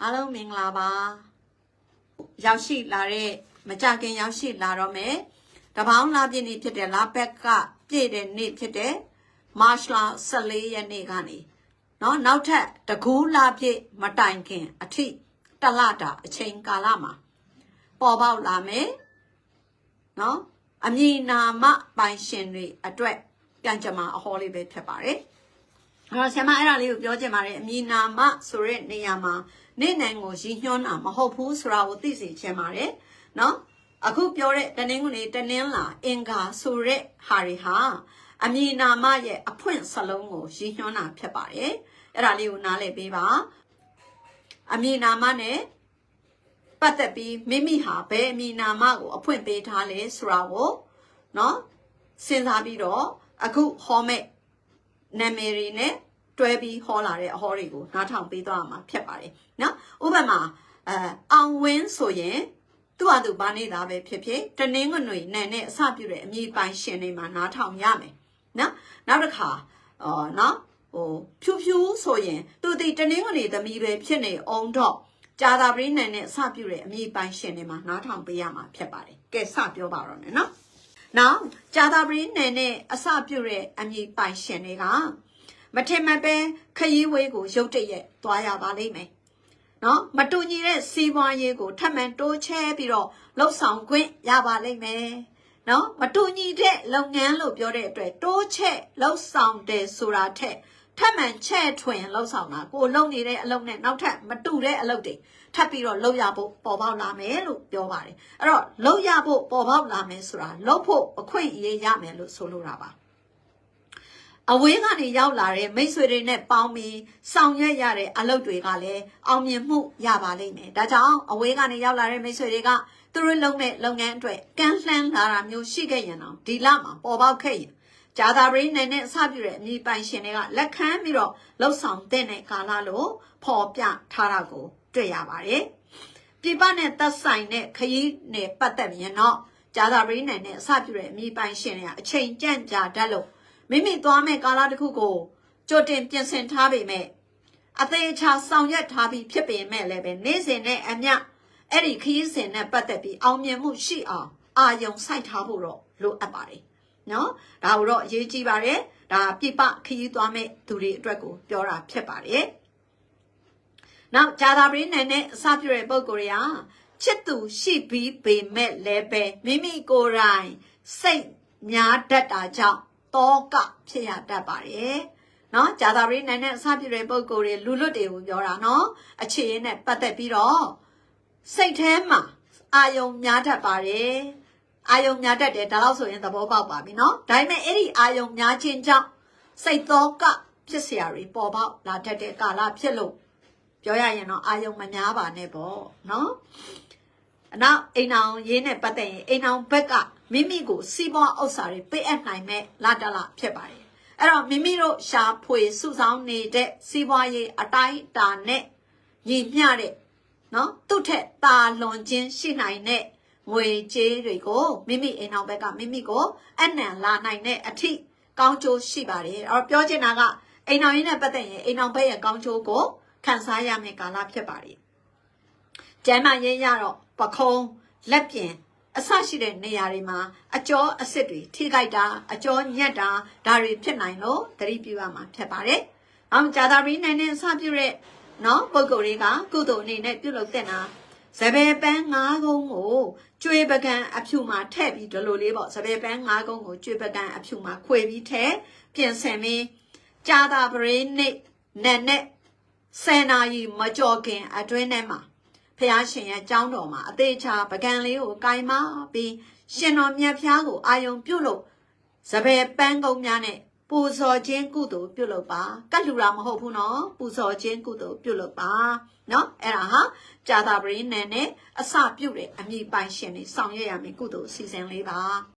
အားလုံးမင်္ဂလာပါရောက်ရှိလာတဲ့မကြခင်ရောက်ရှိလာတော့မယ်တပေါင်းလာပြည့်နေ့ဖြစ်တဲ့လာဘက်ကပြည့်တဲ့နေ့ဖြစ်တဲ့မတ်လ14ရက်နေ့ကနေเนาะနောက်ထပ်တကူးလာပြည့်မတိုင်ခင်အထိတလတာအချိန်ကာလမှာပေါ်ပေါက်လာမယ်เนาะအမည်နာမပိုင်ရှင်တွေအတွက်ကြံကြမှာအဟောလေးပဲဖြစ်ပါတယ် အဲ့တော့ဆရာမအဲ့ဒါလေးကိုပြောချင်ပါတယ်အမည်နာမဆိုတဲ့နေရာမှာနေနိုင်ကိုရည်ညွှန်းတာမဟုတ်ဘူးဆိုတာကိုသိစေချင်ပါတယ်နော်အခုပြောတဲ့တနင်္ဂနွေတနင်္လာအင်္ဂါဆိုတဲ့ဟာတွေဟာအမည်နာမရဲ့အဖွင့်စလုံးကိုရည်ညွှန်းတာဖြစ်ပါတယ်အဲ့ဒါလေးကိုနားလည်ပေးပါအမည်နာမနဲ့ပတ်သက်ပြီးမိမိဟာဘယ်အမည်နာမကိုအဖွင့်ပေးထားလဲဆိုတာကိုနော်စဉ်းစားပြီးတော့အခုဟောမဲ့ နာမည်တွေနဲ့တွဲပြီးဟောလာတဲ့အဟောတွေကိုနားထောင်ပေးသွားမှာဖြစ်ပါတယ်နော်ဥပမာအဲအောင်ဝင်းဆိုရင်သူ့ဟာသူဘာနေတာပဲဖြစ်ဖြစ်တနင်္ဂနွေနဲ့နဲ့အစပြုတဲ့အမည်ပိုင်ရှင်တွေမှာနားထောင်ရမယ်နော်နောက်တစ်ခါအော်နော်ဟိုဖြူဖြူဆိုရင်သူဒီတနင်္ဂနွေသမီးပဲဖြစ်နေအောင်တော့ကြာသာပရင်းနဲ့နဲ့အစပြုတဲ့အမည်ပိုင်ရှင်တွေမှာနားထောင်ပေးရမှာဖြစ်ပါတယ်ကဲစပြောပါတော့မယ်နော် နောက်ကြာသာပရင်းနဲ့နဲ့အစပြုတဲ့အမည်ပိုင်ရှင်တွေကမထင်မှတ်ပဲခရီးဝေးကိုရုတ်တရက်သွားရပါလိမ့်မယ်။နော်မတူညီတဲ့စီးပွားရေးကိုထပ်မံတိုးချဲပြီးတော့လှုပ်ဆောင်ခွင့်ရပါလိမ့်မယ်။နော်မတူညီတဲ့လုပ်ငန်းလို့ပြောတဲ့အတွက်တိုးချဲလှုပ်ဆောင်တယ်ဆိုတာထက် ထပ်မံချဲ့ထွင်လှုပ်ဆောင်တာကိုလုပ်နေတဲ့အလုပ်နဲ့နောက်ထပ်မတူတဲ့အလုပ်တွေထပ်ပြီးတော့လုပ်ရဖို့ပေါ်ပေါက်လာမယ်လို့ပြောပါတယ်။အဲ့တော့လုပ်ရဖို့ပေါ်ပေါက်လာမယ်ဆိုတာလုပ်ဖို့အခွင့်အရေးရမယ်လို့ဆိုလိုတာပါ။အဝေးကနေရောက်လာတဲ့မိတ်ဆွေတွေနဲ့ပေါင်းပြီးဆောင်ရွက်ရတဲ့အလုပ်တွေကလည်းအောင်မြင်မှုရပါလိမ့်မယ်။ဒါကြောင့်အဝေးကနေရောက်လာတဲ့မိတ်ဆွေတွေကသူတို့လုပ်မဲ့လုပ်ငန်းအတွက်ကန့်လှမ်းလာတာမျိုးရှိခဲ့ရင်တော့ဒီလမှာပေါ်ပေါက်ခဲ့ရင် ဂျာသာပရိနဲ့နဲ့အစပြုတဲ့အမိပိုင်ရှင်တွေကလက်ခံပြီးတော့လှုပ်ဆောင်တဲ့ကာလလို့ဖော်ပြထားတာကို တွေ့ရပါတယ်။ပြပနဲ့သက်ဆိုင်တဲ့ခရီးနဲ့ပတ်သက်ရင်တော့ဂျာသာပရိနဲ့နဲ့အစပြုတဲ့အမိပိုင်ရှင်တွေကအချိန်ကြန့်ကြာတတ်လို့မိမိသွားမဲ့ကာလတစ်ခုကိုကြိုတင်ပြင်ဆင်ထားပေမဲ့အသေးချာဆောင်ရွက်ထားပြီးဖြစ်ပေမဲ့လည်းပဲနေ့စဉ်နဲ့အမျှအဲ့ဒီခရီးစဉ်နဲ့ပတ်သက်ပြီးအောင်မြင်မှုရှိအောင်အာယုံစိုက်ထားဖို့တော့လိုအပ်ပါတယ် နော်ဒါကိုတော့အရေးကြီးပါတယ်ဒါပြပခရီးသွားမဲ့သူတွေအတွက်ကိုပြောတာဖြစ်ပါတယ်နောက်ဂျာသာပရင်းနဲ့နဲ့အစပြုတဲ့ပုံကိုယ်တွေကချစ်သူရှိပြီးပေမဲ့လည်းပဲမိမိကိုယ်တိုင်စိတ်များတတ်တာကြောင့်တောကဖြစ်ရတတ်ပါတယ်။နော်ဂျာသာပရိနိုင်နဲ့အစပြုတဲ့ပုံကိုယ်တွေလူလွတ်တွေကိုပြောတာနော်အခြေရင်းနဲ့ပတ်သက်ပြီးတော့စိတ်ထဲမှာအာယုံများတတ်ပါတယ်။ အာယုံများတတ်တယ်ဒါလို့ဆိုရင်သဘောပေါက်ပါပြီနော်။ဒါပေမဲ့အဲ့ဒီအာယုံများခြင်းကြောင့်စိတ်သောကဖြစ်เสียတွေပေါ်ပေါက်လာတတ်တဲ့ကာလဖြစ်လို့ပြောရရင်တော့အာယုံမများပါနဲ့ပေါ့နော်။အနောက်အိမ်အောင်ရေးနဲ့ပတ်သက်ရင်အိမ်အောင်ဘက်ကမိမိကိုစီးပွားဥစ္စာတွေပေးအပ်နိုင်မဲ့လာတလဖြစ်ပါတယ်အဲ့တော့မိမိတို့ရှာဖွေစုဆောင်နေတဲ့စီးပွားရေးအတိုင်းတာနဲ့ညီမျှတဲ့နော်သူ့ထက်တာလွန်ခြင်းရှိနိုင်တဲ့ ငွေကြေးတွေကိုမိမိအိမ်အောင်ဘက်ကမိမိကိုအနံလာနိုင်တဲ့အထိကောင်းကျိုးရှိပါတယ်အဲ့တော့ပြောချင်တာကအိမ်အောင်ရင်းနဲ့ပတ်သက်ရင်အိမ်အောင်ဘက်ရဲ့ကောင်းကျိုးကိုခံစားရမယ့်ကာလဖြစ်ပါတယ်ကျမ်းမာရေးရတော့ပခုံးလက်ပြင်အဆရှိတဲ့နေရာတွေမှာအကျော်အစ်စ်တွေထိခိုက်တာအကျော်ညက်တာဒါတွေဖြစ်နိုင်လို့သတိပြုရမှာဖြစ်ပါတယ်။အောင်ဂျာသာရီနိုင်နဲ့အစပြုတဲ့နော်ပုံကိုယ်တွေကကုသိုလ်အနေနဲ့ပြုလုပ်တဲ့နာ စပယ်ပန်း၅ကုန်းကိုကျွေးပကံအဖြူမှာထည့်ပြီးဒီလိုလေးပေါ့စပယ်ပန်း၅ကုန်းကိုကျွေးပကံအဖြူမှာခွေပြီးထည့်ပြင်ဆင်ပြီးဂျာသာပရိနိနဲ့နဲ့ဆယ်နာရီမကြော်ခင်အတွင်းထဲမှာဖះရှင်ရဲ့ကြောင်းတော်မှာအသေးချာပကံလေးကိုကင်မပြီးရှင်တော်မြတ်ဖះကိုအာယုံပြုတ်လို့စပယ်ပန်းကုန်းများနဲ့ ပူဇော်ခြင်းကုသိုလ်ပြုလုပ်ပါကတ်လူတာမဟုတ်ဘူးနော်ပူဇော်ခြင်းကုသိုလ်ပြုလုပ်ပါနော်အဲ့ဒါဟာကြာတာပရင်းနယ်နဲ့အစပြုတ်တဲ့အမိပိုင်ရှင်တွေဆောင်ရွက်ရမယ်ကုသိုလ်အစီအစဉ်လေးပါ